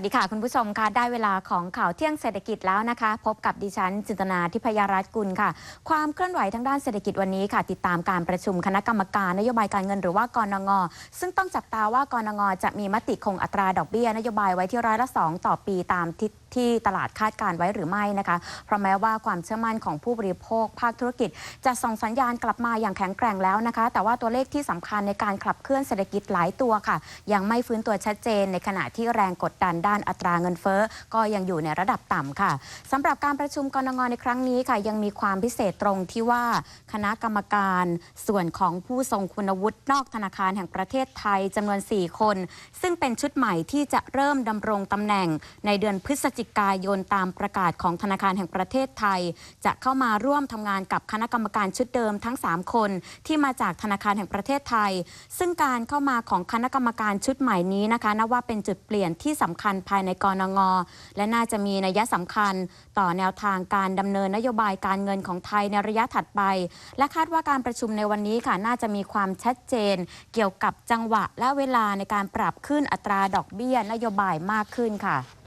วัสดีค่ะ คุณผู้ชมค่ะได้เวลาของข่าวเที่ยงเศรษฐกิจแล้วนะคะ พบกับดิฉันจินตนาทิพยารัตน์กุลค่ะ ความเคลื่อนไหวทางด้านเศรษฐกิจวันนี้ค่ะ ติดตามการประชุมคณะกรรมการนโยบายการเงินหรือว่ากรนงซึ่งต้องจับตาว่ากรนงจะมีมติคงอัตราดอกเบี้ยนโยบายไว้ที่ร้อยละ2ต่อปีตามทิศที่ตลาดคาดการไว้หรือไม่นะคะ เพราะแม้ว่าความเชื่อมั่นของผู้บริโภค ภาคธุรกิจ จะส่งสัญญาณกลับมาอย่างแข็งแกร่งแล้วนะคะ แต่ว่าตัวเลขที่สำคัญในการขับเคลื่อนเศรษฐกิจหลายตัวค่ะ ยังไม่ฟื้นตัวชัดเจนในขณะที่แรงกดดันด้านอัตราเงินเฟ้อก็ยังอยู่ในระดับต่ำค่ะสำหรับการประชุมกรงงในครั้งนี้ค่ะ ยังมีความพิเศษตรงที่ว่าคณะกรรมการส่วนของผู้ทรงคุณวุฒินอกธนาคารแห่งประเทศไทยจำนวน 4 คน ซึ่งเป็นชุดใหม่ที่จะเริ่มดำรงตำแหน่งในเดือนพฤศจิกายนตามประกาศของธนาคารแห่งประเทศไทย จะเข้ามาร่วมทำงานกับคณะกรรมการชุดเดิมทั้ง 3 คน ที่มาจากธนาคารแห่งประเทศไทย ซึ่งการเข้ามาของคณะกรรมการชุดใหม่นี้นะคะนับว่าเป็นจุดเปลี่ยนที่สำคัญภายในกรงงและน่าจะมีนัยสำคัญต่อแนวทางการดำเนินนโยบายการเงินของไทยในระยะถัดไป และคาดว่าการประชุมในวันนี้ค่ะน่าจะมีความชัดเจน เกี่ยวกับจังหวะและเวลาในการปรับขึ้นอัตราดอกเบี้ยนโยบายมากขึ้นค่ะ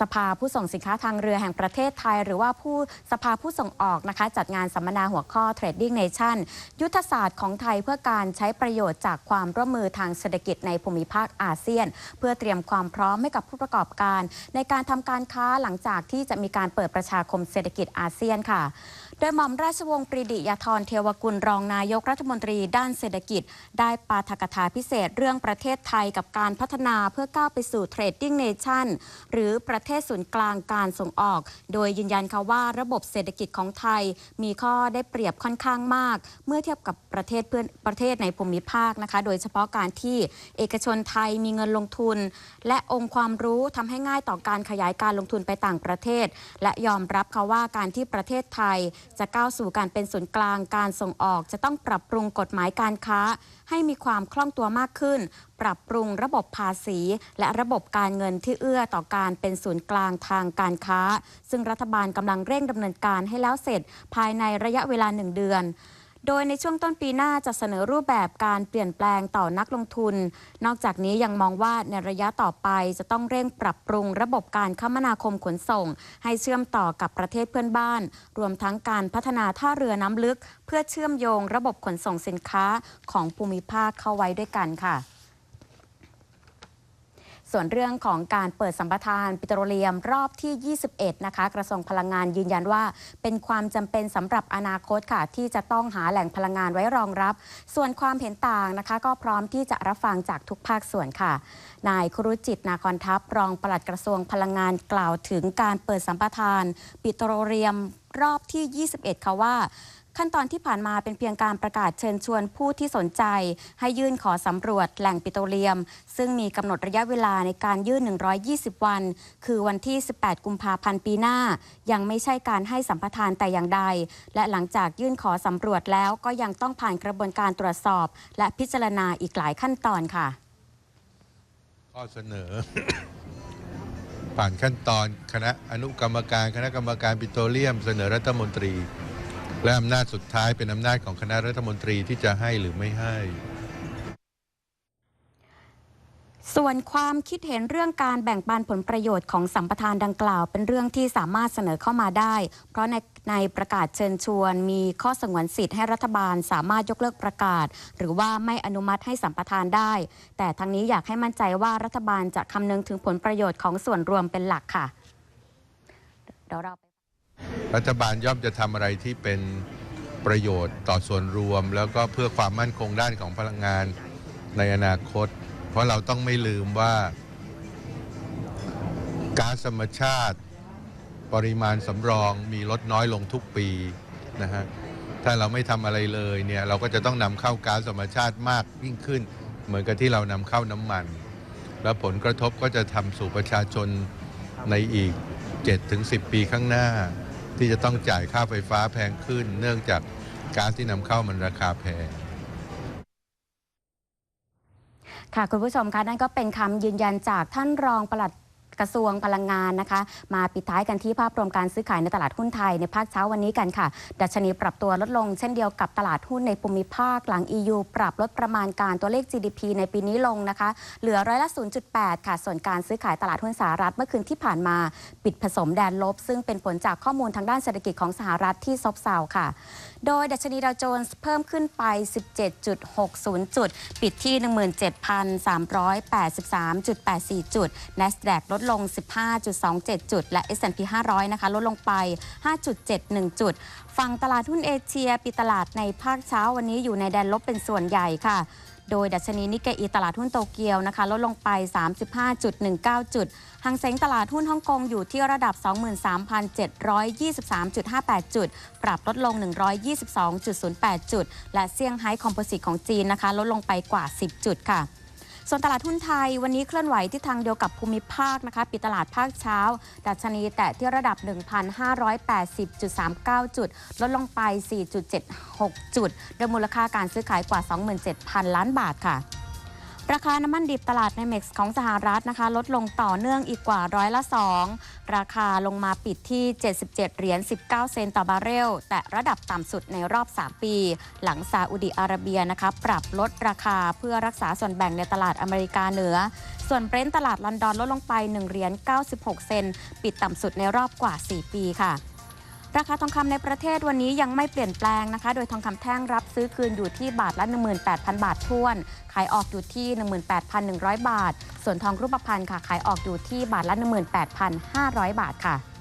สภาผู้ส่งสินค้าทางเรือแห่งประเทศไทย หรือว่าผู้สภาผู้ส่งออกนะคะ จัดงานสัมมนาหัวข้อ Trading Nation ยุทธศาสตร์ของไทยเพื่อการใช้ประโยชน์จากความร่วมมือทางเศรษฐกิจในภูมิภาคอาเซียน เพื่อเตรียมความพร้อมให้กับผู้ประกอบการ ในการทำการค้าหลังจากที่จะมีการเปิดประชาคมเศรษฐกิจอาเซียนค่ะโดยหม่อมราชวงศ์ปรีดิยาธรเทวกุลรองนายกรัฐมนตรีด้านเศรษฐกิจ ได้ปาฐกถาพิเศษเรื่องประเทศไทยกับการพัฒนาเพื่อก้าวไปสู่ Trading Nation หรือประเทศศูนย์กลางการส่งออก โดยยืนยันค่ะว่าระบบเศรษฐกิจของไทย มีข้อได้เปรียบค่อนข้างมาก เมื่อเทียบกับประเทศเพื่อนประเทศในภูมิภาคนะคะ โดยเฉพาะการที่เอกชนไทยมีเงินลงทุน และองค์ความรู้ทำให้ง่ายต่อการขยายการลงทุนไปต่างประเทศ และยอมรับค่ะว่าการที่ประเทศไทยจะก้าวสู่การเป็นศูนย์กลางการส่งออก จะต้องปรับปรุงกฎหมายการค้า ให้มีความคล่องตัวมากขึ้น ปรับปรุงระบบภาษี และระบบการเงินที่เอื้อต่อการเป็นศูนย์กลางทางการค้า ซึ่งรัฐบาลกำลังเร่งดำเนินการให้แล้วเสร็จ ภายในระยะเวลาหนึ่งเดือน โดยในช่วงต้นปีหน้าจะเสนอรูปแบบการเปลี่ยนแปลงต่อนักลงทุน นอกจากนี้ยังมองว่าในระยะต่อไปจะต้องเร่งปรับปรุงระบบการคมนาคมขนส่ง ให้เชื่อมต่อกับประเทศเพื่อนบ้าน รวมทั้งการพัฒนาท่าเรือน้ำลึก เพื่อเชื่อมโยงระบบขนส่งสินค้าของภูมิภาคเข้าไว้ด้วยกันค่ะ ส่วนเรื่องของการเปิดสัมปทานปิโตรเลียมรอบที่ 21 นะคะ กระทรวงพลังงานยืนยันว่า เป็นความจำเป็นสำหรับอนาคตค่ะ ที่จะต้องหาแหล่งพลังงานไว้รองรับ ส่วนความเห็นต่างนะคะ ก็พร้อมที่จะรับฟังจากทุกภาคส่วนค่ะ นายครุจิตนาคอนทัพรองปลัดกระทรวงพลังงานกล่าวถึงการเปิดสัมปทาน ปิโตรเลียมรอบที่ 21 ค่ะว่า ขั้นตอนที่ผ่านมาเป็นเพียงการประกาศเชิญชวนผู้ที่สนใจ ให้ยื่นขอสำรวจแหล่งปิโตรเลียม ซึ่งมีกำหนดระยะเวลาในการยื่น 120 วัน คือวันที่ 18 กุมภาพันธ์ปีหน้า ยังไม่ใช่การให้สัมปทานแต่อย่างใด และหลังจากยื่นขอสำรวจแล้วก็ยังต้องผ่านกระบวนการตรวจสอบ และพิจารณาอีกหลายขั้นตอนค่ะข้อเสนอ ผ่านขั้นตอนคณะอนุกรรมการ คณะกรรมการปิโตรเลียม เสนอรัฐมนตรี และอำนาจสุดท้ายเป็นอำนาจของคณะรัฐมนตรีที่จะให้หรือไม่ให้ส่วนความคิดเห็นเรื่องการแบ่งปันผลประโยชน์ของสัมปทานดังกล่าว เป็นเรื่องที่สามารถเสนอเข้ามาได้ เพราะในในประกาศเชิญชวน มีข้อสงวนสิทธิ์ให้รัฐบาลสามารถยกเลิกประกาศ หรือว่าไม่อนุมัติให้สัมปทานได้ แต่ทั้งนี้อยากให้มั่นใจว่ารัฐบาลจะคำนึงถึงผลประโยชน์ของส่วนรวมเป็นหลักค่ะเดี๋ยวเรา รัฐบาลย่อมจะทำอะไรที่เป็นประโยชน์ต่อส่วนรวม แล้วก็เพื่อความมั่นคงด้านของพลังงานในอนาคต เพราะเราต้องไม่ลืมว่าก๊าซธรรมชาติปริมาณสำรองมีลดน้อยลงทุกปีนะฮะถ้าเราไม่ทำอะไรเลยเนี่ยเราก็จะต้องนำเข้าก๊าซธรรมชาติมากยิ่งขึ้น เหมือนกับที่เรานำเข้าน้ำมัน แล้วผลกระทบก็จะทำสู่ประชาชนในอีก 7-10 ปีข้างหน้า ที่จะต้องจ่ายค่าไฟฟ้าแพงขึ้น เนื่องจากก๊าซที่นำเข้ามันราคาแพงค่ะคุณผู้ชมคะนั่นก็เป็นคำยืนยันจากท่านรองปลัด กระทรวงพลังงานนะคะ มาปิดท้ายกันที่ภาพรวมการซื้อขายในตลาดหุ้นไทยในภาคเช้าวันนี้กันค่ะ ดัชนีปรับตัวลดลงเช่นเดียวกับตลาดหุ้นในภูมิภาคหลัง EU ปรับลดประมาณการตัวเลข GDP ในปีนี้ลงนะคะ เหลือร้อยละ 0.8 ค่ะ ส่วนการซื้อขายตลาดหุ้นสหรัฐเมื่อคืนที่ผ่านมาปิดผสมแดนลบ ซึ่งเป็นผลจากข้อมูลทางด้านเศรษฐกิจของสหรัฐที่ซบเซาค่ะ โดยดัชนีดาวโจนส์เพิ่มขึ้นไป 17.60 จุด ปิดที่ 17,383.84 จุด NASDAQ ลดลง 15.27 จุด และ S&P 500 นะคะ ลดลงไป 5.71 จุด ฝั่งตลาดหุ้นเอเชียปิดตลาดในภาคเช้าวันนี้อยู่ในแดนลบเป็นส่วนใหญ่ค่ะโดยดัชนีนิกเกอีตลาดหุ้นโตเกียวนะคะ ลดลงไป 35.19 จุดหางเซ็งตลาดหุ้นฮ่องกงอยู่ที่ระดับ 23,723.58 จุด ปรับลดลง 122.08 จุด และเซี่ยงไฮ้คอมโพสิตของจีนนะคะ ลดลงไปกว่า 10 จุดค่ะ ส่วนตลาดหุ้นไทยวันนี้เคลื่อนไหวที่ทางเดียวกับภูมิภาคนะคะ ปิดตลาดภาคเช้า ดัชนีแตะที่ระดับ 1,580.39 จุด ลดลงไป 4.76 จุด โดยมูลค่าการซื้อขายกว่า 27,000 ล้านบาทค่ะ ราคาน้ำมันดิบตลาดในเม็กซ์ของสหรัฐนะคะ ลดลงต่อเนื่องอีกกว่าร้อยละ 2 ราคาลงมาปิดที่ 77 เหรียญ 19 เซนต์ต่อบาร์เรล แต่ระดับต่ำสุดในรอบ 3 ปี หลังซาอุดิอาระเบียนะคะ ปรับลดราคาเพื่อรักษาส่วนแบ่งในตลาดอเมริกาเหนือ ส่วนเบรนท์ตลาดลอนดอนลดลงไป 1 เหรียญ 96 เซนต์ปิดต่ำสุดในรอบกว่า 4 ปีค่ะ ราคาทองคำในประเทศวันนี้ยังไม่เปลี่ยนแปลงนะคะ โดยทองคำแท่งรับซื้อคืนอยู่ที่บาทละ 18,000 บาทท้วน ขายออกอยู่ที่ 18,100 บาท ส่วนทองรูปพรรณค่ะขายออกอยู่ที่บาทละ 18,500 บาทค่ะ